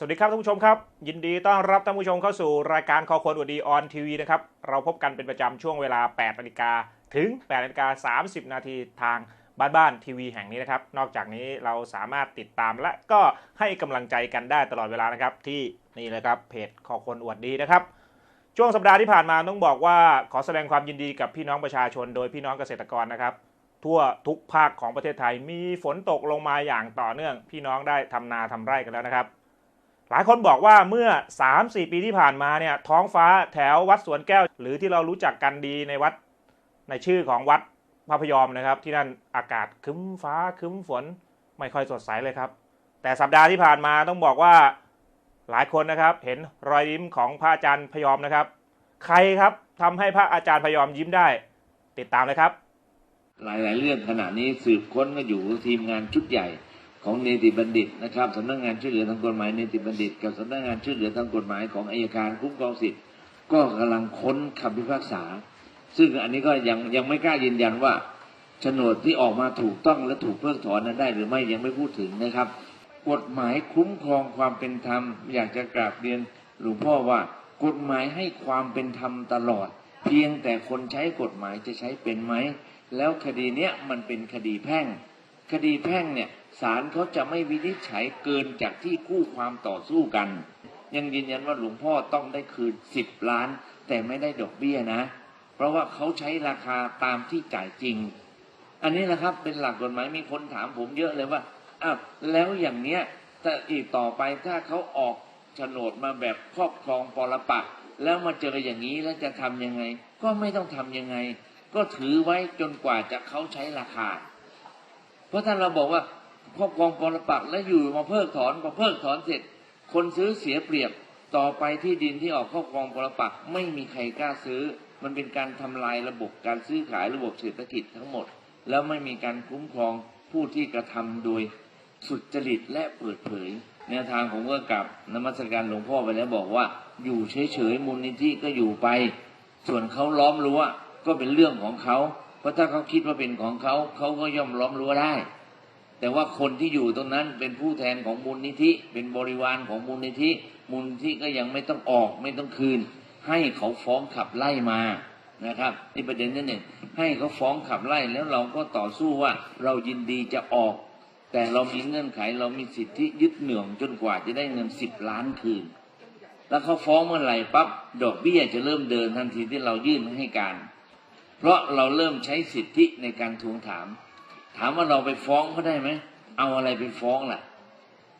สวัสดีครับท่านผู้ชมครับ ยินดีต้อนรับท่านผู้ชมเข้าสู่รายการคอควรอวดดีออนทีวีนะครับ เราพบกันเป็นประจำช่วงเวลา 8นาฬิกาถึง8นาฬิกา30 นาทีทางบ้านบ้านทีวีแห่งนี้นะครับ นอกจากนี้เราสามารถติดตามและก็ให้กำลังใจกันได้ตลอดเวลานะครับ ที่นี่เลยครับเพจคอควรอวดดีนะครับ ช่วงสัปดาห์ที่ผ่านมาต้องบอกว่าขอแสดงความยินดีกับพี่น้องประชาชน โดยพี่น้องเกษตรกรนะครับ ทั่วทุกภาคของประเทศไทยมีฝนตกลงมาอย่างต่อเนื่อง พี่น้องได้ทำนาทำไร่กันแล้วนะครับ หลายคนบอกว่าเมื่อ 3-4 ปีที่ผ่านมาเนี่ยท้องฟ้าแถววัดสวนแก้ว หรือที่เรารู้จักกันดีในวัดในชื่อของวัดพระพยอมนะครับ ที่นั่นอากาศคึ้มฟ้าคึ้มฝนไม่ค่อยสดใสเลยครับ แต่สัปดาห์ที่ผ่านมาต้องบอกว่าหลายคนนะครับ เห็นรอยยิ้มของพระอาจารย์พยอมนะครับ ใครครับทำให้พระอาจารย์พยอมยิ้มได้ ติดตามเลยครับ หลาย ๆ เรื่องขณะนี้สืบค้นก็อยู่ทีมงานชุดใหญ่ ของเนติบัณฑิตนะครับสำนักงานช่วยเหลือทางกฎหมายเนติบัณฑิต กับสำนักงานช่วยเหลือทางกฎหมายของอายการคุ้มครองสิทธิ์ก็กำลังค้นคำพิพากษา ซึ่งอันนี้ก็ยังยังไม่กล้ายืนยันว่าโฉนดที่ออกมาถูกต้องและถูกเพิกถอนนั้นได้ หรือไม่ยังไม่พูดถึงนะครับ กฎหมายคุ้มครองความเป็นธรรม อยากจะกราบเรียนหลวงพ่อว่ากฎหมายให้ความเป็นธรรมตลอด เพียงแต่คนใช้กฎหมายจะใช้เป็นไหม แล้วคดีเนี้ยมันเป็นคดีแพ่ง คดีแพ่งเนี่ย ศาลเขาจะไม่วินิจฉัยเกินจากที่คู่ความต่อสู้กัน ยังยืนยันว่าหลวงพ่อต้องได้คืนสิบล้าน แต่ไม่ได้ดอกเบี้ยนะ เพราะว่าเขาใช้ราคาตามที่จ่ายจริง อันนี้แหละครับเป็นหลักกฎหมายมีคนถามผมเยอะเลยว่าอ้าวแล้วอย่างเนี้ยถ้าอีกต่อไปถ้าเขาออกโฉนดมาแบบครอบครองปรปักแล้วมาเจออย่างนี้แล้วจะทำยังไง ก็ไม่ต้องทำยังไง ก็ถือไว้จนกว่าจะเขาใช้ราคา เพราะถ้าเราบอกว่า ครอบครองปรปักษ์แล้วอยู่มาเพิกถอนพอเพิกถอนเสร็จ คนซื้อเสียเปรียบต่อไปที่ดินที่ออกครอบครองปรปักษ์ไม่มีใครกล้าซื้อ มันเป็นการทำลายระบบการซื้อขายระบบเศรษฐกิจทั้งหมด แล้วไม่มีการคุ้มครองผู้ที่กระทำโดยสุจริตและเปิดเผยแนวทางผมก็กลับนมัสการหลวงพ่อไปแล้วบอกว่า อยู่เฉยๆมูลนิธิก็อยู่ไป ส่วนเขาล้อมรั้วก็เป็นเรื่องของเขา เพราะถ้าเขาคิดว่าเป็นของเขาเขาก็ย่อมล้อมรั้วได้ แต่ว่าคนที่อยู่ตรงนั้นเป็นผู้แทนของมูลนิธิ เป็นบริวารของมูลนิธิ มูลนิธิก็ยังไม่ต้องออกไม่ต้องคืน ให้เขาฟ้องขับไล่มานะครับนี่ประเด็นที่หนึ่งให้เขาฟ้องขับไล่แล้วเราก็ต่อสู้ว่าเรายินดีจะออก แต่เรามีเงื่อนไขเรามีสิทธิยึดเหนี่ยวจนกว่าจะได้เงินสิบล้านคืน แล้วเขาฟ้องเมื่อไหร่ปั๊บดอกเบี้ยจะเริ่มเดินทันทีที่เรายื่นให้การ เพราะเราเริ่มใช้สิทธิในการทวงถาม ถามว่าเราไปฟ้องเขาได้ไหมเอาอะไรไปฟ้องล่ะ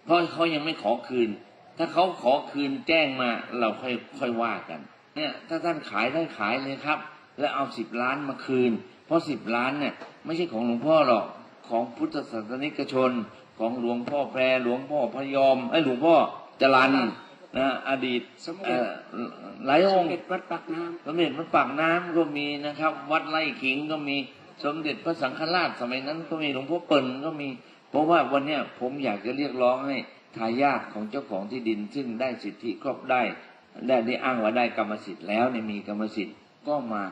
เพราะเขายังไม่ขอคืน ถ้าเขาขอคืนแจ้งมาเราค่อยค่อยว่ากัน เนี่ย ถ้าท่านขายได้ขายเลยครับ แล้วเอาสิบล้านมาคืน เพราะสิบล้านเนี่ยไม่ใช่ของหลวงพ่อหรอกของพุทธศาสนิกชนของหลวงพ่อแพรหลวงพ่อพยอมไอ้ยหลวงพ่อจรันนะอดีตสมเด็จเอ่อหลายองค์สมเด็จวัดปากน้สมเด็จพระปากน้ำก็มีนะครับ วัดไร่ขิงก็มี สมเด็จพระสังฆราชสมัยนั้นก็มีหลวงพ่อเปิ่นก็มี เพราะว่าวันเนี้ยผมอยากจะเรียกร้องให้ทายาทของเจ้าของที่ดิน ซึ่งได้สิทธิครอบได้ได้ได้อ้างว่าได้กรรมสิทธิ์แล้วเนี่ยมีกรรมสิทธิ์ก็มา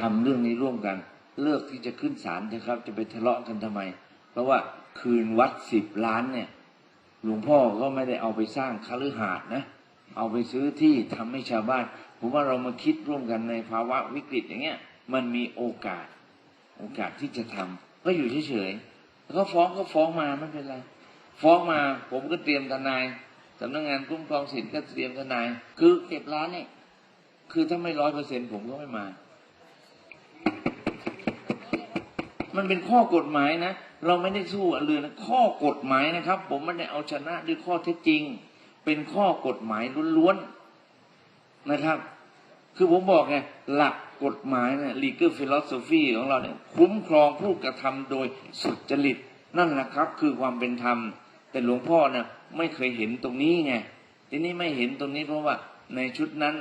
ทำเรื่องนี้ร่วมกัน เลือกที่จะขึ้นศาลนะครับ จะไปทะเลาะกันทำไม เพราะว่าคืนวัดสิบล้านเนี่ยหลวงพ่อก็ไม่ได้เอาไปสร้างคฤหาสน์นะ เอาไปซื้อที่ทำให้ชาวบ้านผมว่าเรามาคิดร่วมกันในภาวะวิกฤตอย่างเงี้ย มันมีโอกาส โอกาสที่จะทำก็อยู่เฉยๆแล้วก็ฟ้องก็ฟ้องมาไม่เป็นไร ฟ้องมาผมก็เตรียมทนายสำนักงานคุ้มครองสิทธิ์ก็เตรียมทนาย คือเก็บล้านเนี่ยคือถ้าไม่ร้อยเปอร์เซ็นผมก็ไม่มา มันเป็นข้อกฎหมายนะ เราไม่ได้สู้อันเรือนะข้อกฎหมายนะครับ ผมไม่ได้เอาชนะด้วยข้อเท็จจริง เป็นข้อกฎหมายล้วนๆนะครับ คือผมบอกไงหลักกฎหมายเนี่ย legal philosophy ของเราเนี่ยคุ้มครองผู้กระทำโดยสุจริต นั่นแหละครับ คือความเป็นธรรม แต่หลวงพ่อเนี่ยไม่เคยเห็นตรงนี้ไงทีนี้ไม่เห็นตรงนี้เพราะว่าในชุดนั้น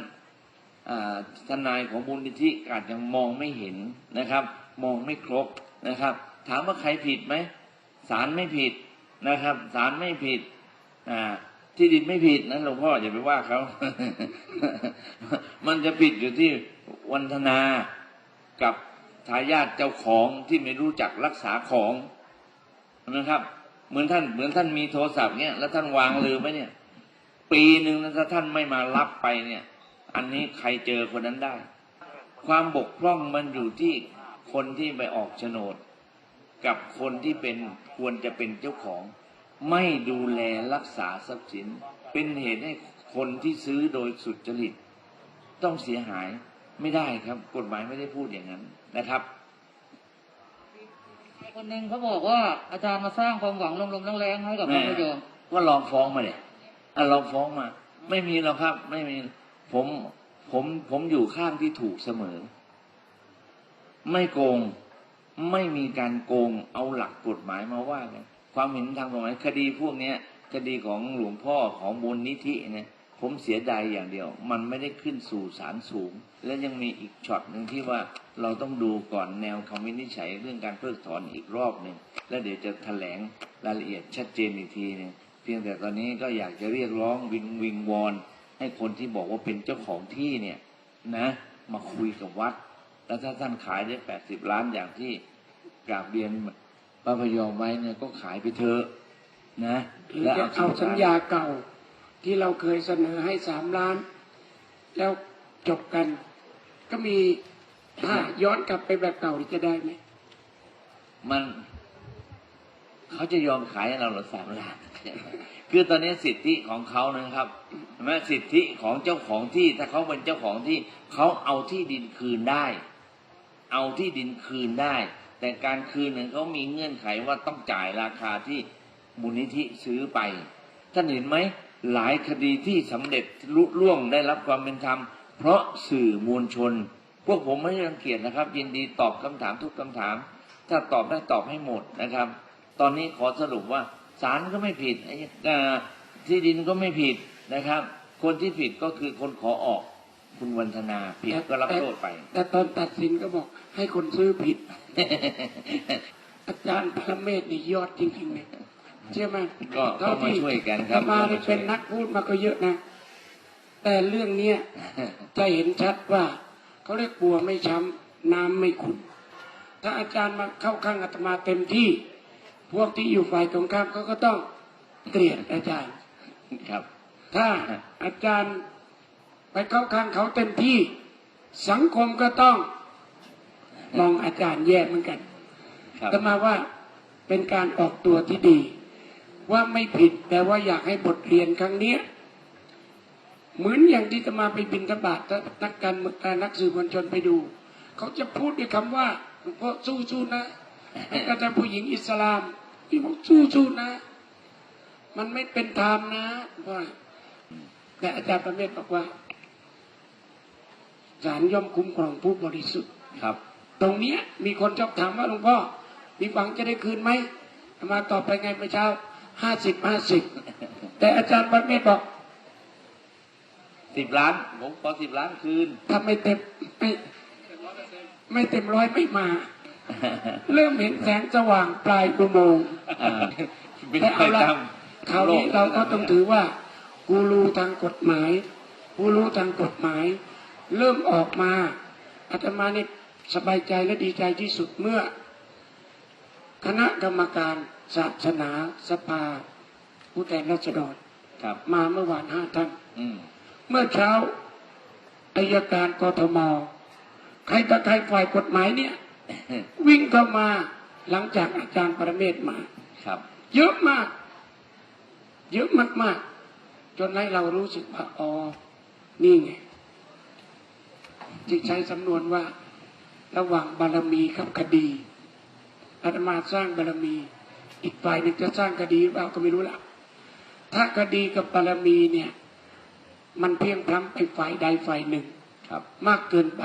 ทนายของมูลนิธิอาจจะมองไม่เห็นนะครับ มองไม่ครบนะครับ ถามว่าใครผิดไหมศาลไม่ผิดนะครับศาลไม่ผิดอ่า ที่ดินไม่ผิดนั้นหลวงพ่ออย่าไปว่าเขา มันจะผิดอยู่ที่วันธนากับทายาทเจ้าของที่ไม่รู้จักรักษาของนะครับ เหมือนท่านเหมือนท่านมีโทรศัพท์เนี่ยแล้วท่านวางลืมไว้เนี่ย ปีหนึ่งถ้าท่านไม่มารับไปเนี่ย อันนี้ใครเจอคนนั้นได้ ความบกพร่องมันอยู่ที่คนที่ไปออกโฉนด กับคนที่เป็นควรจะเป็นเจ้าของ ไม่ดูแลรักษาทรัพย์สิน เป็นเหตุให้คนที่ซื้อโดยสุจริต ต้องเสียหายไม่ได้ครับ กฎหมายไม่ได้พูดอย่างนั้นนะครับ คนหนึ่งเขาบอกว่าอาจารย์มาสร้างความหวังลมๆแรงๆให้กับพระพยอมก็ลองฟ้องมาเลยอะลองฟ้องมา ไม่มีหรอกครับ ไม่มีผมผมผมอยู่ข้างที่ถูกเสมอ ไม่โกงไม่มีการโกงเอาหลักกฎหมายมาว่ากัน ความเห็นทางกฎหมายคดีพวกเนี้ยคดีของหลวงพ่อของมูลนิธิเนี่ยผมเสียดายอย่างเดียว มันไม่ได้ขึ้นสู่ศาลสูง และยังมีอีกช็อตหนึ่งที่ว่าเราต้องดูก่อนแนวคำวินิจฉัยเรื่องการเพิกถอนอีกรอบหนึ่งแล้วเดี๋ยวจะแถลงรายละเอียดชัดเจนอีกทีนึงเพียงแต่ตอนนี้ก็อยากจะเรียกร้องวิงวิงวอนให้คนที่บอกว่าเป็นเจ้าของที่เนี่ยนะ มาคุยกับวัด แล้วถ้าท่านขายได้แปดสิบล้านอย่างที่กราบเรียน พระพยอมไว้เนี่ยก็ขายไปเถอะนะหรือแล้วจะเอาสิบสัญล้นญาเก่า ที่เราเคยเสนอให้สามล้าน แล้วจบกัน ก็มีถ้าย้อนกลับไปแบบเก่านี่จะได้ไหมมันเขาจะยอมขายให้เราเหรือสามล้าน คือตอนนี้สิทธิของเขานะครับเห็นไหมสิทธิของเจ้าของที่ ถ้าเขาเป็นเจ้าของที่เขาเอาที่ดินคืนได้ เอาที่ดินคืนได้ แต่การคืนเนี่ยเขามีเงื่อนไขว่าต้องจ่ายราคาที่มูลนิธิซื้อไปท่านเห็นไหมหลายคดีที่สำเร็จลุล่วงได้รับความเป็นธรรม เพราะสื่อมวลชน พวกผมไม่ได้รังเกียจนะครับ ยินดีตอบคำถามทุกคำถาม ถ้าตอบได้ตอบให้หมดนะครับ ตอนนี้ขอสรุปว่าศาลก็ไม่ผิดที่ดินก็ไม่ผิดนะครับ คนที่ผิดก็คือคนขอออกคุณวันธนาผิดก็รับโทษไปแต่ตอนตัดสินก็บอกให้คนซื้อผิด อาจารย์พระเมธนี่ยอดจริงๆเนี่ยเชื่อไหมก็เท่ก็มาช่วยกันครับอาตมานี่เป็นนักพูดมาก็เยอะนะ แต่เรื่องเนี้ยจะเห็นชัดว่าเขาเรียกบัวไม่ช้ำน้ำไม่ขุ่นถ้าอาจารย์มาเข้าข้างอาตมาเต็มที่ พวกที่อยู่ฝ่ายตรงข้ามเขาก็ต้องเกลียดอาจารย์ครับ ถ้าอาจารย์ไปเข้าข้างเขาเต็มที่ สังคมก็ต้อง มองอาจารย์แย่เหมือนกันครับแต่มาว่าเป็นการออกตัวที่ดี ว่าไม่ผิดแต่ว่าอยากให้บทเรียนครั้งเนี้ยเหมือนอย่างที่จะมาไปบินทบาทนักการเมืองนักสื่อมวลชนไปดู เขาจะพูดด้วยคำว่าหลวงพ่อสู้สู้ๆนะแล้วก็จะผู้หญิงอิสลามที่บอกสู้สู้ๆนะ มันไม่เป็นธรรมนะเพราะแต่อาจารย์ประเมศบอกว่าศาลย่อมคุ้มครองผู้บริสุทธิ์ครับ ตรงเนี้ยมีคนชอบถามว่าหลวงพ่อมีหวังจะได้คืนไหมอามาตอบไปไงเมื่อเช้าห้าสิบห้าสิบแต่อาจารย์ประเมศบอกสิบล้านผมขอสิบล้านคืนถ้าไม่เต็มไม่ไม่เต็มร้อยไม่มา เริ่มเห็นแสงสว่างปลายอุโมงค์อ่าเป็นแต่ไปเอาละตามคราวนี้เราก็ต้องถือว่ากูรูทางกฎหมายกูรู้ทางกฎหมาย เริ่มออกมาอาตมานี่ สบายใจและดีใจที่สุดเมื่อ คณะกรรมการศาสนาสภาผู้แทนราษฎรครับ มาเมื่อวานห้าท่านอืมเมื่อเช้าอายการกทมใครตะใครฝ่ายกฎหมายเนี่ย วิ่งเข้ามาหลังจากอาจารย์ปรเมศมา ครับ เยอะมาก เยอะมากๆ จนให้เรารู้สึกว่าอ๋อนี่ไงที่ใช้สำนวนว่า ระหว่างบารมีกับคดีอาตมาสร้างบารมี อีกฝ่ายหนึ่งจะสร้างคดีหรือเปล่าก็ไม่รู้ละถ้าคดีกับบารมีเนี่ย มันเพียงพล้ำไปฝ่ายใดฝ่ายหนึ่งครับ มากเกินไป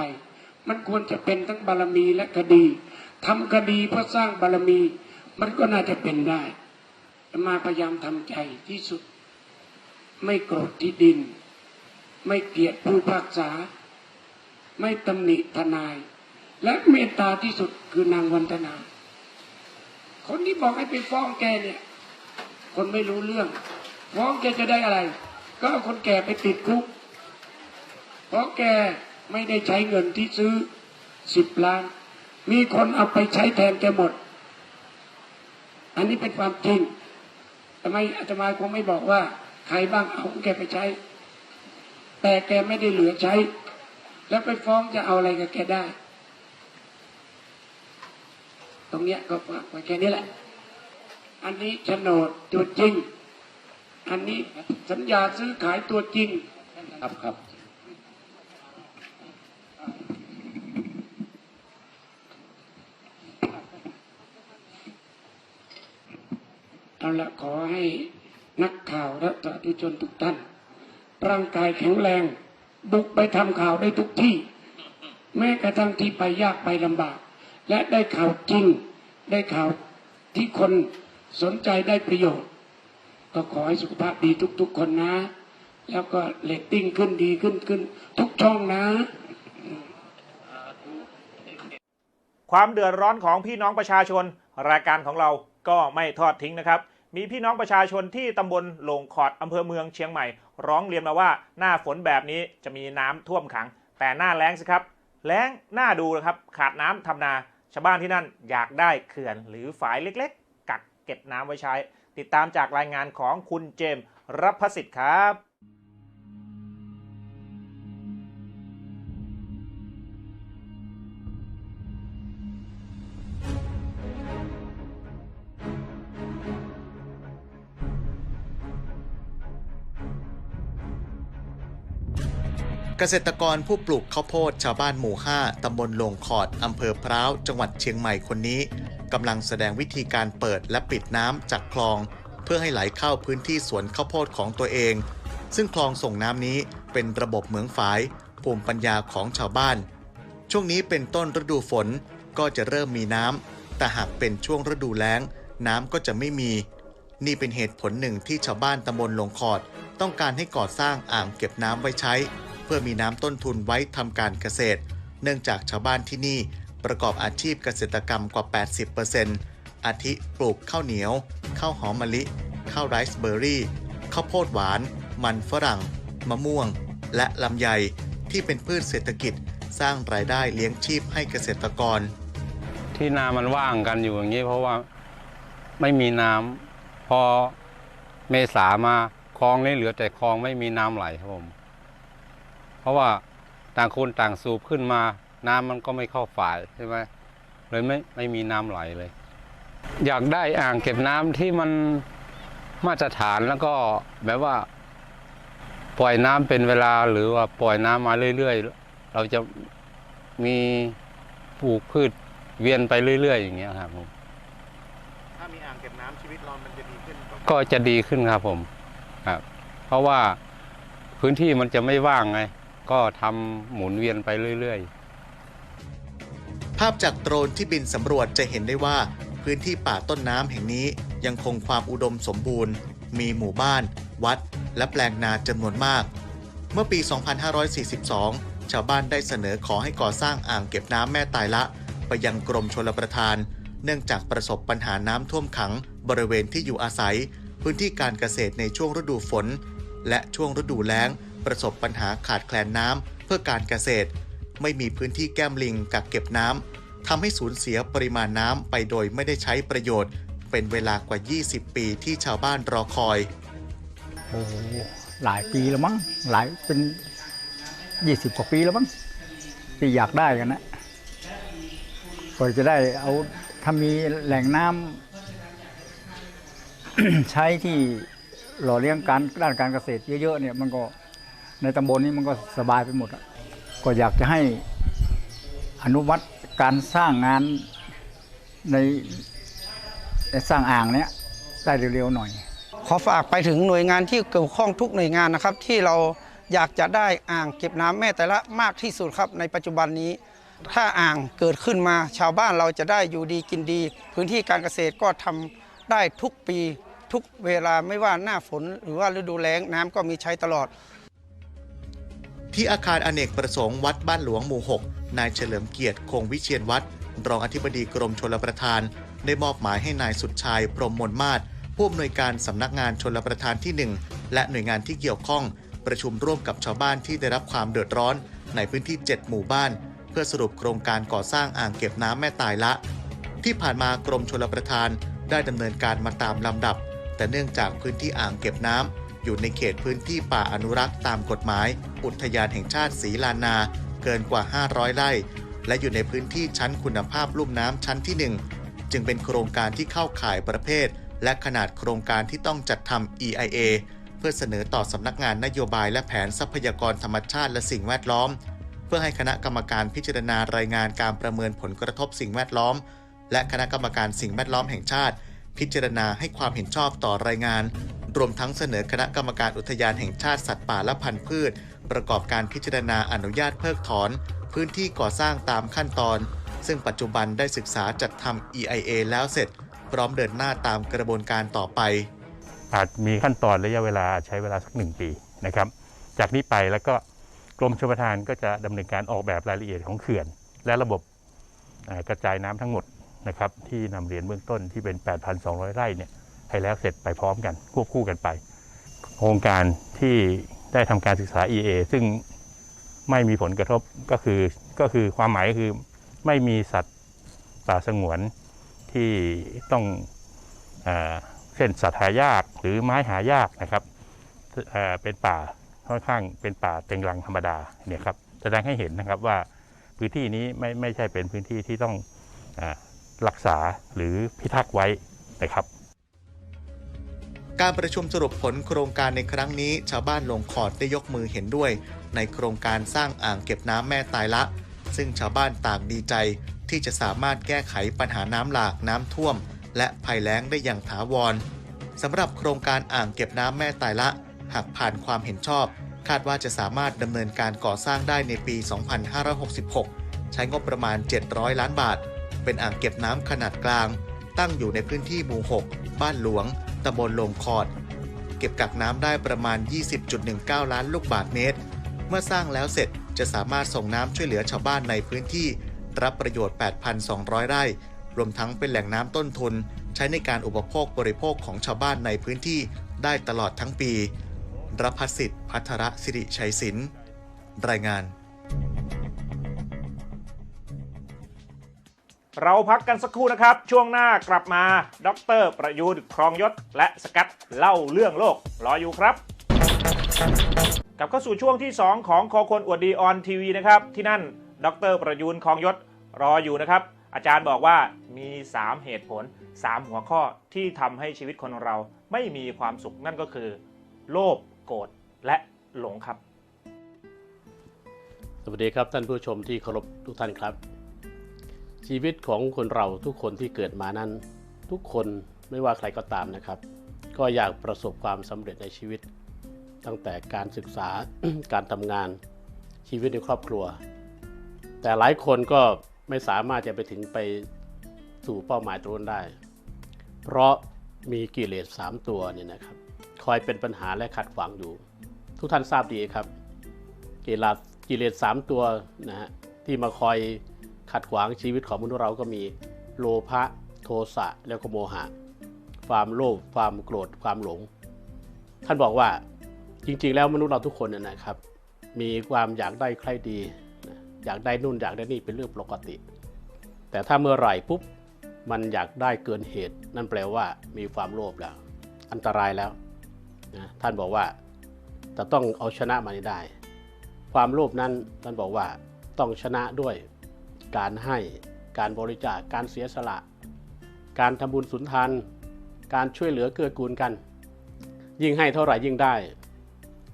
มันควรจะเป็นทั้งบารมีและคดีทำคดีเพื่อสร้างบารมี มันก็น่าจะเป็นได้มาพยายามทำใจที่สุด ไม่โกรธที่ดิน ไม่เกลียดผู้พิพากษา ไม่ตำหนิทนาย และเมตตาที่สุดคือนางวันธนา คนที่บอกให้ไปฟ้องแกเนี่ย คนไม่รู้เรื่อง ฟ้องแกจะได้อะไร ก็เอาคนแก่ไปติดคุก เพราะแกไม่ได้ใช้เงินที่ซื้อสิบล้าน มีคนเอาไปใช้แทนแกหมด อันนี้เป็นความจริงทำไมอาตมาคงไม่บอกว่า ใครบ้างเอาของแกไปใช้ แต่แกไม่ได้เหลือใช้ แล้วไปฟ้องจะเอาอะไรกับแกได้ ตรงเนี้ยก็ฝากไว้แค่นี้แหละ อันนี้โฉนดตัวจริง อันนี้สัญญาซื้อขายตัวจริง ครับครับเอาละขอให้นักข่าวและสาธุชนทุกท่าน ร่างกายแข็งแรง บุกไปทำข่าวได้ทุกที่ แม้กระทั่งที่ไปยากไปลำบาก และได้ข่าวจริง ได้ข่าวที่คนสนใจได้ประโยชน์ ก็ขอให้สุขภาพดีทุก ๆ คนนะ แล้วก็เลตติ้งขึ้นดีขึ้นขึ้น ทุกช่องนะ ความเดือดร้อนของพี่น้องประชาชน รายการของเราก็ไม่ทอดทิ้งนะครับ มีพี่น้องประชาชนที่ตำบลหลงขอดอำเภอเมืองเชียงใหม่ ร้องเรียนมาว่าหน้าฝนแบบนี้จะมีน้ำท่วมขัง แต่หน้าแล้งสิครับ แล้งหน้าดูนะครับ ขาดน้ำทำนา ชาวบ้านที่นั่นอยากได้เขื่อนหรือฝายเล็กๆ กักเก็บน้ำไว้ใช้ ติดตามจากรายงานของคุณเจมส์รับพสิทธิ์ครับ เกษตรกรผู้ปลูกข้าวโพดชาวบ้านหมู่ 5 ตำบลลงขอด อำเภอพร้าว จังหวัดเชียงใหม่คนนี้กำลังแสดงวิธีการเปิดและปิดน้ำจากคลอง เพื่อให้ไหลเข้าพื้นที่สวนข้าวโพดของตัวเอง ซึ่งคลองส่งน้ำนี้เป็นระบบเหมืองฝาย ภูมิปัญญาของชาวบ้าน ช่วงนี้เป็นต้นฤดูฝนก็จะเริ่มมีน้ำแต่หากเป็นช่วงฤดูแล้ง น้ำก็จะไม่มี นี่เป็นเหตุผลหนึ่งที่ชาวบ้านตำบลหลงขอด ต้องการให้ก่อสร้างอ่างเก็บน้ำไว้ใช้ เพื่อมีน้ำต้นทุนไว้ทำการเกษตร เนื่องจากชาวบ้านที่นี่ประกอบอาชีพเกษตรกรรมกว่า 80%อาทิปลูกข้าวเหนียว ข้าวหอมมะลิ ข้าวไรซ์เบอร์รี่ ข้าวโพดหวาน มันฝรั่ง มะม่วง และลำไยที่เป็นพืชเศรษฐกิจสร้างรายได้เลี้ยงชีพให้เกษตรกร ที่นามันว่างกันอยู่อย่างนี้เพราะว่าไม่มีน้ำพอเมษามาคลองนี่เหลือแต่คลองไม่มีน้ำไหลครับผม ราะว่าต่างคนต่างสูบขึ้นมา น้ำมันก็ไม่เข้าฝ่ายใช่ไหมเลยไม่ไม่มีน้ำไหลเลย อยากได้อ่างเก็บน้ำที่มันมาตรฐานแล้วก็แบบว่า ปล่อยน้ำเป็นเวลาหรือว่าปล่อยน้ำมาเรื่อยๆ เราจะมีปลูกพืชเวียนไปเรื่อย ๆ อย่างเงี้ยครับผมถ้ามีอ่างเก็บน้ำชีวิตเรามันจะดีขึ้นก็จะดีขึ้นครับผมครับ เพราะว่าพื้นที่มันจะไม่ว่างไง ก็ทำหมุนเวียนไปเรื่อย ๆ ภาพจากโดรนที่บินสำรวจจะเห็นได้ว่า พื้นที่ป่าต้นน้ำแห่งนี้ยังคงความอุดมสมบูรณ์ มีหมู่บ้าน วัด และแปลงนาจำนวนมาก เมื่อปี 2542 ชาวบ้านได้เสนอขอให้ก่อสร้างอ่างเก็บน้ำแม่ตายละ ไปยังกรมชลประทาน เนื่องจากประสบปัญหาน้ำท่วมขัง บริเวณที่อยู่อาศัย พื้นที่การเกษตรในช่วงฤดูฝน และช่วงฤดูแล้ง ประสบปัญหาขาดแคลนน้ำเพื่อการเกษตร ไม่มีพื้นที่แก้มลิงกักเก็บน้ำทำให้สูญเสียปริมาณน้ำไปโดยไม่ได้ใช้ประโยชน์ เป็นเวลากว่า 20 ปีที่ชาวบ้านรอคอยโอ้หหลายปีแล้วมั้งหลายเป็นยี่สิบกว่าปีแล้วมั้งที่อยากได้กันนะก็จะได้เอาถ้ามีแหล่งน้ำใช้ที่หล่อเลี้ยงการด้านการเกษตรเยอะๆเนี่ยมันก็ ในตำบลนี้มันก็สบายไปหมดก็อยากจะให้อนุวัตการสร้างงานในในสร้างอ่างเนี้ยได้เร็วๆหน่อย ขอฝากไปถึงหน่วยงานที่เกี่ยวข้องทุกหน่วยงานนะครับ ที่เราอยากจะได้อ่างเก็บน้ำแม่แต่ละมากที่สุดครับในปัจจุบันนี้ ถ้าอ่างเกิดขึ้นมาชาวบ้านเราจะได้อยู่ดีกินดี พื้นที่การเกษตรก็ทำได้ทุกปี ทุกเวลาไม่ว่าหน้าฝน หรือว่าฤดูแล้งน้ำก็มีใช้ตลอด ที่อาคารอเนกประสงค์วัดบ้านหลวงหมู่ 6 นายเฉลิมเกียรติคงวิเชียนวัดรองอธิบดีกรมชลประทาน ได้มอบหมายให้นายสุดชายพรหมมนมาศผู้อำนวยการสำนักงานชลประทานที่ 1 และหน่วยงานที่เกี่ยวข้อง ประชุมร่วมกับชาวบ้านที่ได้รับความเดือดร้อน ในพื้นที่ 7 หมู่บ้าน เพื่อสรุปโครงการก่อสร้างอ่างเก็บน้ำแม่ตายละ ที่ผ่านมากรมชลประทานได้ดำเนินการมาตามลำดับ แต่เนื่องจากพื้นที่อ่างเก็บน้ำ อยู่ในเขตพื้นที่ป่าอนุรักษ์ตามกฎหมาย อุทยานแห่งชาติศรีลานา เกินกว่า 500 ไร่ และอยู่ในพื้นที่ชั้นคุณภาพลุ่มน้ำชั้นที่ 1 จึงเป็นโครงการที่เข้าข่ายประเภท และขนาดโครงการที่ต้องจัดทำ EIA เพื่อเสนอต่อสำนักงานนโยบายและแผนทรัพยากรธรรมชาติและสิ่งแวดล้อม เพื่อให้คณะกรรมการพิจารณารายงานการประเมินผลกระทบสิ่งแวดล้อม และคณะกรรมการสิ่งแวดล้อมแห่งชาติ พิจารณาให้ความเห็นชอบต่อรายงาน รวมทั้งเสนอคณะกรรมการอุทยานแห่งชาติสัตว์ป่าและพันธุ์พืช ประกอบการพิจารณาอนุญาตเพิกถอน พื้นที่ก่อสร้างตามขั้นตอน ซึ่งปัจจุบันได้ศึกษาจัดทำ EIA แล้วเสร็จ พร้อมเดินหน้าตามกระบวนการต่อไป อาจมีขั้นตอนระยะเวลาใช้เวลาสักหนึ่งปีนะครับ จากนี้ไปแล้วก็กรมชลประทานก็จะดำเนินการออกแบบรายละเอียดของเขื่อน และระบบกระจายน้ำทั้งหมดนะครับที่นำเรียนเบื้องต้นที่เป็น 8,200 ไร่เนี่ย ให้แล้วเสร็จไปพร้อมกันควบคู่กันไป โครงการที่ได้ทำการศึกษา EA ซึ่งไม่มีผลกระทบก็คือก็คือความหมายก็คือไม่มีสัตว์ป่าสงวนที่ต้องอเช่นสัตว์หายากหรือไม้หายากนะครับเเป็นป่าค่อนข้างเป็นป่าเต็งรังธรรมดาเนี่ยครับแสดงให้เห็นนะครับว่าพื้นที่นี้ไม่ไม่ใช่เป็นพื้นที่ที่ต้องอรักษาหรือพิทักษ์ไว้นะครับ การประชุมสรุปผลโครงการในครั้งนี้ ชาวบ้านลงขอดได้ยกมือเห็นด้วย ในโครงการสร้างอ่างเก็บน้ำแม่ตายละ ซึ่งชาวบ้านต่างดีใจ ที่จะสามารถแก้ไขปัญหาน้ำหลากน้ำท่วม และภัยแล้งได้อย่างถาวรสำหรับโครงการอ่างเก็บน้ำแม่ตายละ หากผ่านความเห็นชอบ คาดว่าจะสามารถดำเนินการก่อสร้างได้ในปี 2566 ใช้งบประมาณ 700 ล้านบาท เป็นอ่างเก็บน้ำขนาดกลาง ตั้งอยู่ในพื้นที่หมู่ 6 บ้านหลวง ตำบลลงคอด เก็บกักน้ำได้ประมาณ 20.19 ล้านลูกบาศก์เมตร เมื่อสร้างแล้วเสร็จจะสามารถส่งน้ำช่วยเหลือชาวบ้านในพื้นที่ รับประโยชน์ 8,200 ไร่ รวมทั้งเป็นแหล่งน้ำต้นทุน ใช้ในการอุปโภคบริโภคของชาวบ้านในพื้นที่ได้ตลอดทั้งปี รพัสสิทธิ์พัทรสิริชัยศิลป์รายงาน เราพักกันสักครู่นะครับ ช่วงหน้ากลับมาดรประยูนครองยศ และสกัดเล่าเรื่องโลก รออยู่ครับกลับเข้าสู่ช่วงที่ 2 ของคอคนอวดดีออนทีวีนะครับที่นั่นดรประยูนครองยศรออยู่นะครับ อาจารย์บอกว่ามี 3 เหตุผล 3 หัวข้อที่ทำให้ชีวิตคนเราไม่มีความสุขนั่นก็คือ โลภโกรธและหลงครับ สวัสดีครับท่านผู้ชมที่เคารพทุกท่านครับ ชีวิตของคนเราทุกคนที่เกิดมานั้น ทุกคนไม่ว่าใครก็ตามนะครับ ก็อยากประสบความสำเร็จในชีวิต ตั้งแต่การศึกษาการทำงานชีวิตในครอบครัว แต่หลายคนก็ไม่สามารถจะไปถึงไปสู่เป้าหมายตรงนั้นได้ เพราะมีกิเลสสามตัวเนี่ยนะครับ คอยเป็นปัญหาและขัดขวางอยู่ ทุกท่านทราบดีครับ กิเลสกิเลสสามตัวนะฮะที่มาคอย ขัดขวางชีวิตของมนุษย์เราก็มีโลภะโทสะแล้วก็โมหะ ความโลภความโกรธความหลง ท่านบอกว่าจริงๆ แล้วมนุษย์เราทุกคนนะนะครับ มีความอยากได้ใครดี อยากได้นู่นอยากได้นี่เป็นเรื่องปกติ แต่ถ้าเมื่อไหร่ปุ๊บมันอยากได้เกินเหตุ นั่นแปลว่ามีความโลภแล้ว อันตรายแล้วนะท่านบอกว่าแต่ต้องเอาชนะมันได้ ความโลภนั้นท่านบอกว่าต้องชนะด้วย การให้การบริจาคการเสียสละ การทำบุญสุนทาน การช่วยเหลือเกื้อกูลกัน ยิ่งให้เท่าไหร่ยิ่งได้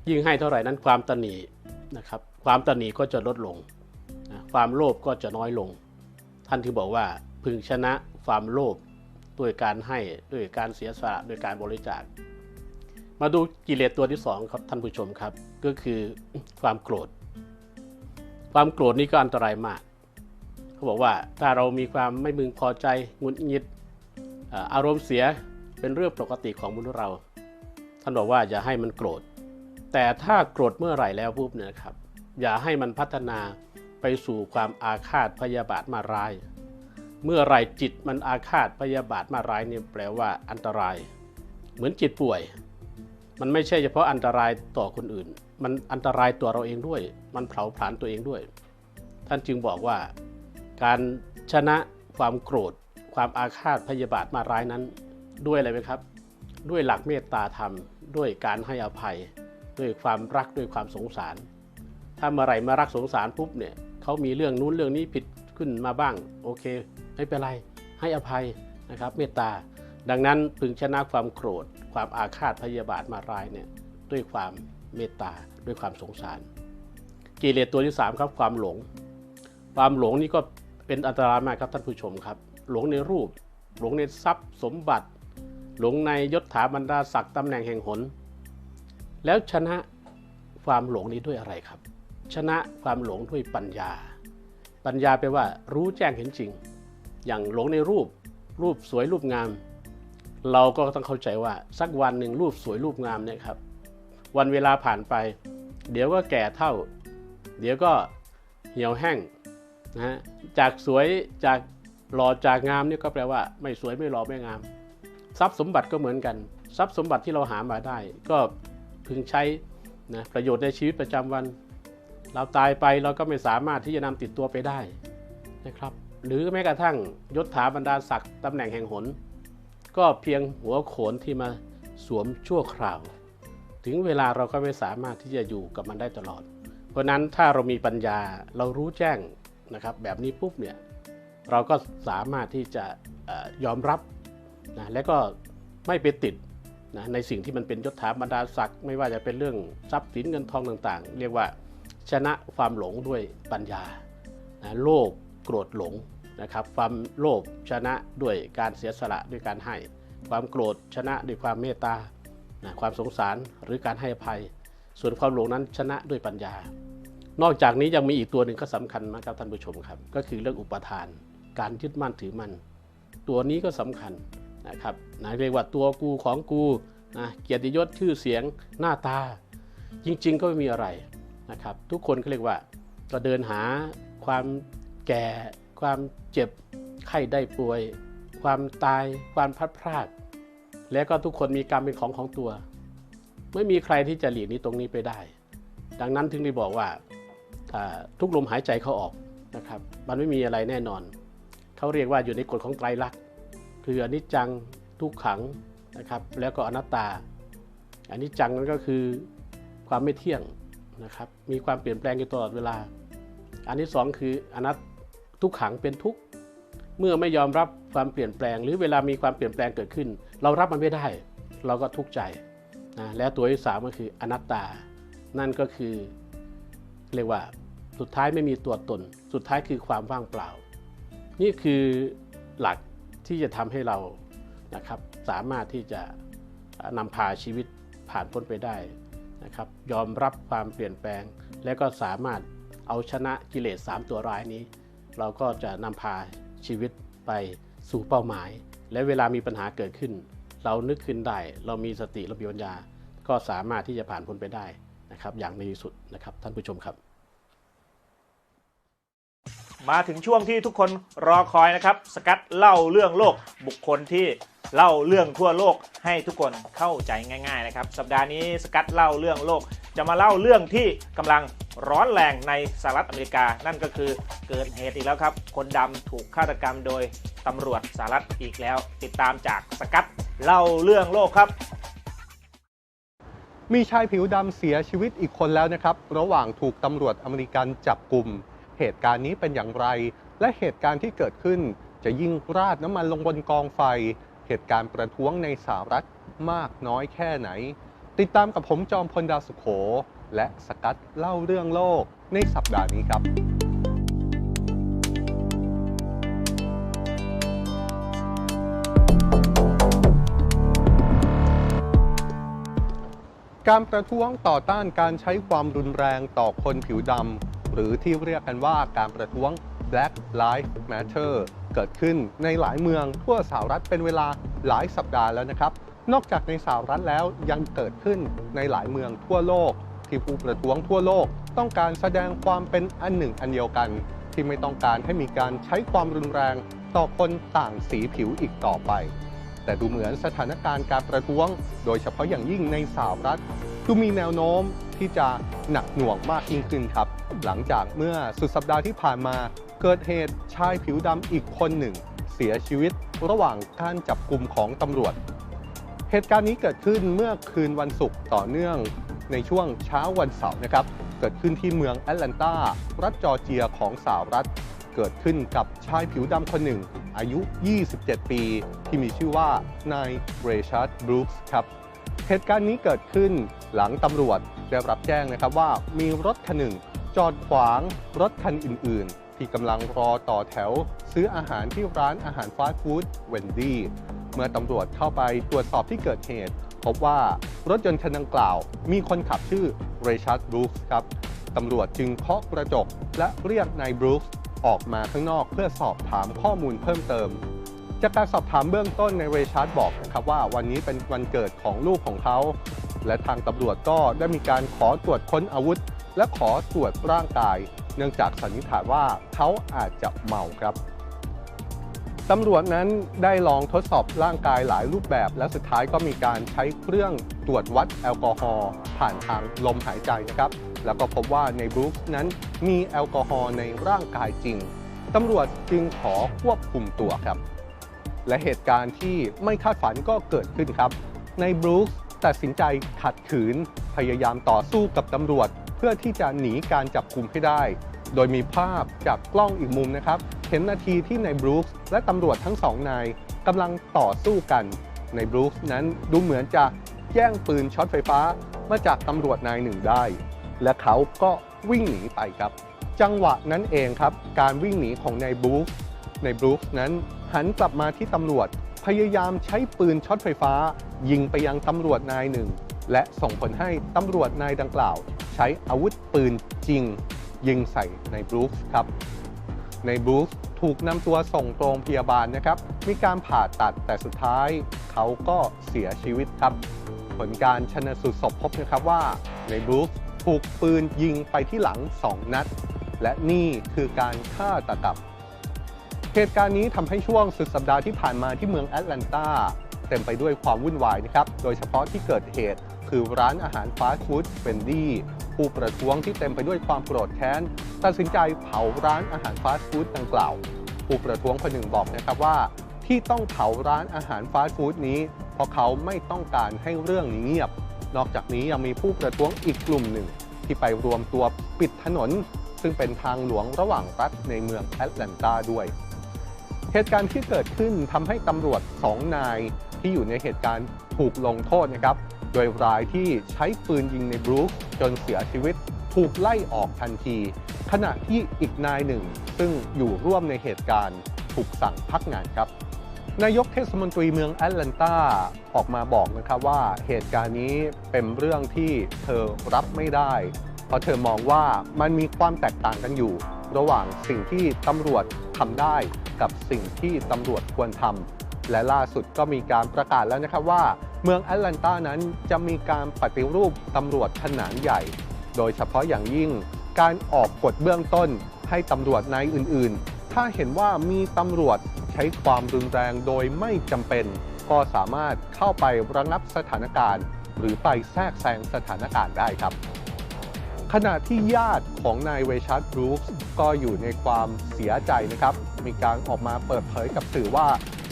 ยิ่งให้เท่าไหร่นั้นความตนีนะครับความตนีก็จะลดลงนะความโลภก็จะน้อยลง ท่านที่บอกว่าพึงชนะความโลภด้วยการให้ด้วยการเสียสละด้วยการบริจาค มาดูกิเลสตัวที่สองครับท่านผู้ชมครับ ก็คือความโกรธ ความโกรธนี่ก็อันตรายมาก เขาบอกว่าถ้าเรามีความไม่มึงพอใจหงุดหงิดอารมณ์เสียเป็นเรื่องปกติของมนุษย์เรา ท่านบอกว่าอย่าให้มันโกรธ แต่ถ้าโกรธเมื่อไหร่แล้วปุ๊บเนี่ยครับ อย่าให้มันพัฒนาไปสู่ความอาฆาตพยาบาทมาร้าย เมื่อไหร่จิตมันอาฆาตพยาบาทมาร้ายเนี่ยแปลว่าอันตราย เหมือนจิตป่วย มันไม่ใช่เฉพาะอันตรายต่อคนอื่น มันอันตรายตัวเราเองด้วย มันเผาผลาญตัวเองด้วย ท่านจึงบอกว่า การชนะความโกรธ ความอาฆาตพยาบาทมาร้ายนั้น ด้วยอะไรไหมครับ ด้วยหลักเมตตาธรรม ด้วยการให้อภัย ด้วยความรักด้วยความสงสาร ถ้าเมื่อไหร่มารักสงสารปุ๊บเนี่ยเขามีเรื่องนู้นเรื่องนี้ผิดขึ้นมาบ้าง โอเค ไม่เป็นไร ให้อภัยนะครับ เมตตา ดังนั้นพึงชนะความโกรธ ความอาฆาตพยาบาทมาร้ายเนี่ยด้วยความเมตตาด้วยความสงสาร กิเลสตัวที่สามครับความหลง ความหลงนี่ก็ เป็นอันตรายมากครับท่านผู้ชมครับ หลงในรูป หลงในทรัพย์สมบัติ หลงในยศถาบรรดาศักดิ์ตำแหน่งแห่งหน แล้วชนะความหลงนี้ด้วยอะไรครับ ชนะความหลงด้วยปัญญา ปัญญาแปลว่า รู้แจ้งเห็นจริง อย่างหลงในรูป รูปสวยรูปงาม เราก็ต้องเข้าใจว่าสักวันหนึ่งรูปสวยรูปงามเนี่ยครับ วันเวลาผ่านไป เดี๋ยวก็แก่เท่า เดี๋ยวก็เหี่ยวแห้ง นะฮะจากสวยจากหล่อจากงามนี่ก็แปลว่า ไม่สวยไม่หล่อไม่งาม ทรัพย์สมบัติก็เหมือนกัน ทรัพย์สมบัติที่เราหามาได้ ก็พึงใช้นะประโยชน์ในชีวิตประจำวัน เราตายไปเราก็ไม่สามารถที่จะนำติดตัวไปได้นะครับ หรือแม้กระทั่งยศถาบรรดาศักดิ์ตำแหน่งแห่งหน ก็เพียงหัวโขนที่มาสวมชั่วคราว ถึงเวลาเราก็ไม่สามารถที่จะอยู่กับมันได้ตลอด เพราะนั้นถ้าเรามีปัญญาเรารู้แจ้ง นะครับแบบนี้ปุ๊บเนี่ยเราก็สามารถที่จะอยอมรับนะและก็ไม่ไปติดนะในสิ่งที่มันเป็นยศถาบรรดาศักดิ์ไม่ว่าจะเป็นเรื่องทรัพย์สินเงินทองต่างๆ เรียกว่าชนะความหลงด้วยปัญญานะโลภโกรธหลงนะครับความโลภชนะด้วยการเสียสละด้วยการให้ ความโกรธชนะด้วยความเมตตานะความสงสารหรือการให้อภัย ส่วนความหลงนั้นชนะด้วยปัญญา นอกจากนี้ยังมีอีกตัวหนึ่งก็สำคัญมากครับท่านผู้ชมครับ ก็คือเรื่องอุปทาน การยึดมั่นถือมั่นตัวนี้ก็สำคัญนะครับนะเรียกว่าตัวกูของกูนะเกียรติยศชื่อเสียงหน้าตา จริง ๆ ก็ไม่มีอะไรนะครับ ทุกคนก็เรียกว่าก็เดินหาความแก่ ความเจ็บไข้ได้ป่วย ความตาย ความพลัดพรากและก็ทุกคนมีกรรมเป็นของของตัว ไม่มีใครที่จะหลีกนี้ตรงนี้ไปได้ ดังนั้นถึงได้บอกว่า ทุกลมหายใจเขาออกนะครับ มันไม่มีอะไรแน่นอน เขาเรียกว่าอยู่ในกฎของไตรลักษณ์ คืออนิจจังทุกขังนะครับ แล้วก็อนัตตาอนิจจังนั่นก็คือความไม่เที่ยงนะครับ มีความเปลี่ยนแปลงอยู่ตลอดเวลา อันที่สงคืออนัตทุกขังเป็นทุกเมื่อไม่ยอมรับความเปลี่ยนแปลง หรือเวลามีความเปลี่ยนแปลงเกิดขึ้น เรารับมันไม่ได้ เราก็ทุกข์ใจนะและตัวที่สามก็คืออนัตตา นั่นก็คือเรียกว่า สุดท้ายไม่มีตัวตน สุดท้ายคือความว่างเปล่า นี่คือหลักที่จะทำให้เรานะครับ สามารถที่จะนำพาชีวิตผ่านพ้นไปได้นะครับ ยอมรับความเปลี่ยนแปลง และก็สามารถเอาชนะกิเลส 3 ตัวร้ายนี้ เราก็จะนำพาชีวิตไปสู่เป้าหมาย และเวลามีปัญหาเกิดขึ้น เรานึกขึ้นได้ เรามีสติเรามีปัญญา ก็สามารถที่จะผ่านพ้นไปได้นะครับ อย่างในที่สุดนะครับท่านผู้ชมครับ มาถึงช่วงที่ทุกคนรอคอยนะครับ สกัดเล่าเรื่องโลกบุคคลที่เล่าเรื่องทั่วโลกให้ทุกคนเข้าใจง่าย ๆนะครับ สัปดาห์นี้สกัดเล่าเรื่องโลก จะมาเล่าเรื่องที่กำลังร้อนแรงในสหรัฐอเมริกา นั่นก็คือเกิดเหตุอีกแล้วครับ คนดำถูกฆาตกรรมโดยตำรวจสหรัฐอีกแล้ว ติดตามจากสกัดเล่าเรื่องโลกครับ มีชายผิวดำเสียชีวิตอีกคนแล้วนะครับ ระหว่างถูกตำรวจอเมริกันจับกลุ่ม เหตุการณ์นี้เป็นอย่างไร และเหตุการณ์ที่เกิดขึ้น จะยิ่งราดน้ำมันลงบนกองไฟ เหตุการณ์ประท้วงในสหรัฐมากน้อยแค่ไหน ติดตามกับผมจอมพลดาวสุขโข และสกัดเล่าเรื่องโลกในสัปดาห์นี้ครับการประท้วงต่อต้านการใช้ความรุนแรงต่อคนผิวดำ หรือที่เรียกกันว่าการประท้วง Black Lives Matter เกิดขึ้นในหลายเมืองทั่วสหรัฐเป็นเวลาหลายสัปดาห์แล้วนะครับ นอกจากในสหรัฐแล้วยังเกิดขึ้นในหลายเมืองทั่วโลก ที่ผู้ประท้วงทั่วโลก ต้องการแสดงความเป็นอันหนึ่งอันเดียวกัน ที่ไม่ต้องการให้มีการใช้ความรุนแรงต่อคนต่างสีผิวอีกต่อไป แต่ดูเหมือนสถานการณ์การประท้วง โดยเฉพาะอย่างยิ่งในสหรัฐดูมีแนวโน้ม ที่จะหนักหน่วงมากยิ่งขึ้นครับ หลังจากเมื่อสุดสัปดาห์ที่ผ่านมา เกิดเหตุชายผิวดำอีกคนหนึ่ง เสียชีวิตระหว่างการจับกลุ่มของตำรวจ เหตุการณ์นี้เกิดขึ้นเมื่อคืนวันศุกร์ต่อเนื่องในช่วงเช้าวันเสาร์นะครับ เกิดขึ้นที่เมืองแอตแลนตารัฐจอร์เจียของสหรัฐ เกิดขึ้นกับชายผิวดำคนหนึ่ง อายุ 27 ปี ที่มีชื่อว่านายเรชัดบรูคส์ครับ เหตุการณ์นี้เกิดขึ้นหลังตำรวจ ได้รับแจ้งนะครับว่ามีรถคันหนึ่ง จอดขวางรถคันอื่น ๆ ที่กำลังรอต่อแถว ซื้ออาหารที่ร้านอาหารฟาสต์ฟู้ดเวนดี้เมื่อตำรวจเข้าไปตรวจสอบที่เกิดเหตุ พบว่ารถยนต์คันดังกล่าว มีคนขับชื่อเรชัดบรูคส์ครับตำรวจจึงเคาะกระจก และเรียกนายบรูคส์ออกมาข้างนอกเพื่อสอบถามข้อมูลเพิ่มเติม จากการสอบถามเบื้องต้นในเรชาร์ดบอกนะครับว่าวันนี้เป็นวันเกิดของลูกของเขา และทางตำรวจก็ได้มีการขอตรวจค้นอาวุธ และขอตรวจร่างกาย เนื่องจากสันนิษฐานว่าเขาอาจจะเมาครับตำรวจนั้นได้ลองทดสอบร่างกายหลายรูปแบบ และสุดท้ายก็มีการใช้เครื่องตรวจวัดแอลกอฮอล์ผ่านทางลมหายใจนะครับ แล้วก็พบว่าในบรูคนั้นมีแอลกอฮอล์ในร่างกายจริงตำรวจจึงขอควบคุมตัวครับ และเหตุการณ์ที่ไม่คาดฝันก็เกิดขึ้นครับ ในบรูค ตัดสินใจขัดขืน พยายามต่อสู้กับตำรวจ เพื่อที่จะหนีการจับกุมให้ได้ โดยมีภาพจากกล้องอีกมุมนะครับ เห็นนาทีที่ในบรูคและตำรวจทั้งสองนายกำลังต่อสู้กันในบรูคนั้นดูเหมือนจะแย่งปืนช็อตไฟฟ้า มาจากตำรวจนายหนึ่งได้ และเขาก็วิ่งหนีไปครับ จังหวะนั้นเองครับ การวิ่งหนีของนายบรูค ในบรูคนั้นหันกลับมาที่ตำรวจ พยายามใช้ปืนช็อตไฟฟ้า ยิงไปยังตำรวจนายหนึ่ง และส่งผลให้ตำรวจนายดังกล่าว ใช้อาวุธปืนจริง ยิงใส่ในบรูคครับในบรูคถูกนำตัวส่งโรงพยาบาลนะครับ มีการผ่าตัดแต่สุดท้าย เขาก็เสียชีวิตครับ ผลการชนสูตรศพพบนะครับว่าในบรูคถูกปืนยิงไปที่หลัง 2 นัด และนี่คือการฆ่าตะกรรม เหตุการณ์นี้ทำให้ช่วงสุดสัปดาห์ที่ผ่านมาที่เมืองแอตแลนตาเต็มไปด้วยความวุ่นวายนะครับ โดยเฉพาะที่เกิดเหตุ คือร้านอาหารฟาสต์ฟู้ดเฟนดี้ผู้ประท้วงที่เต็มไปด้วยความโกรธแค้นตัดสินใจเผาร้านอาหารฟาสต์ฟู้ดดังกล่าว ผู้ประท้วงคนหนึ่งบอกนะครับว่า ที่ต้องเผาร้านอาหารฟาสต์ฟู้ดนี้ เพราะเขาไม่ต้องการให้เรื่องนี้เงียบ นอกจากนี้ยังมีผู้ประท้วงอีกกลุ่มหนึ่ง ที่ไปรวมตัวปิดถนน ซึ่งเป็นทางหลวงระหว่างรัฐในเมืองแอตแลนตาด้วย เหตุการณ์ที่เกิดขึ้นทำให้ตำรวจสองนายที่อยู่ในเหตุการณ์ถูกลงโทษนะครับ โดยรายที่ใช้ปืนยิงในบรูคจนเสียชีวิตถูกไล่ออกทันที ขณะที่อีกนายหนึ่ง ซึ่งอยู่ร่วมในเหตุการณ์ถูกสั่งพักงานครับนายกเทศมนตรีเมืองแอตแลนตาออกมาบอกนะครับว่าเหตุการณ์นี้เป็นเรื่องที่เธอรับไม่ได้ เพราะเธอมองว่ามันมีความแตกต่างกันอยู่ ระหว่างสิ่งที่ตำรวจทำได้กับสิ่งที่ตำรวจควรทำและล่าสุดก็มีการประกาศแล้วนะครับว่า เมืองแอตแลนตานั้นจะมีการปฏิรูปตำรวจขนาดใหญ่ โดยเฉพาะอย่างยิ่งการออกกฎเบื้องต้นให้ตำรวจนายอื่นๆ ถ้าเห็นว่ามีตำรวจใช้ความรุนแรงโดยไม่จำเป็น ก็สามารถเข้าไประงับสถานการณ์ หรือไปแทรกแซงสถานการณ์ได้ครับ ขณะที่ญาติของนายเวชัดบรูคส์ก็อยู่ในความเสียใจนะครับ มีการออกมาเปิดเผยกับสื่อว่า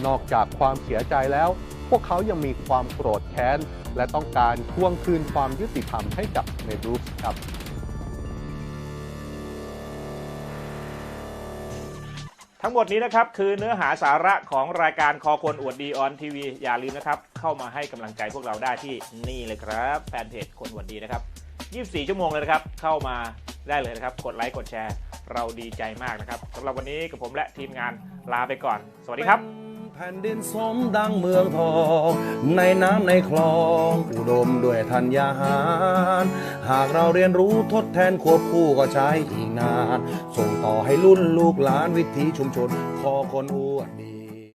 นอกจากความเสียใจแล้ว พวกเขายังมีความโกรธแค้น และต้องการทวงคืนความยุติธรรมให้กับในบรูคส์ครับ ทั้งหมดนี้นะครับ คือเนื้อหาสาระของรายการคอคนอวดดีออนทีวีอย่าลืมนะครับ เข้ามาให้กำลังใจพวกเราได้ที่นี่เลยครับ แฟนเพจคนอวดดีนะครับ 24 ชั่วโมงเลยนะครับ เข้ามาได้เลยนะครับ กดไลค์ กดแชร์ เราดีใจมากนะครับสำหรับวันนี้กับผมและทีมงานลาไปก่อน สวัสดีครับ แผ่นดินสมดังเมืองทอง ในน้ำในคลอง อุดมด้วยธัญญาหาร หากเราเรียนรู้ทดแทนควบคู่ก็ใช้อีกนาน ส่งต่อให้รุ่นลูกหลานวิถีชุมชนคอคนอ้วดดี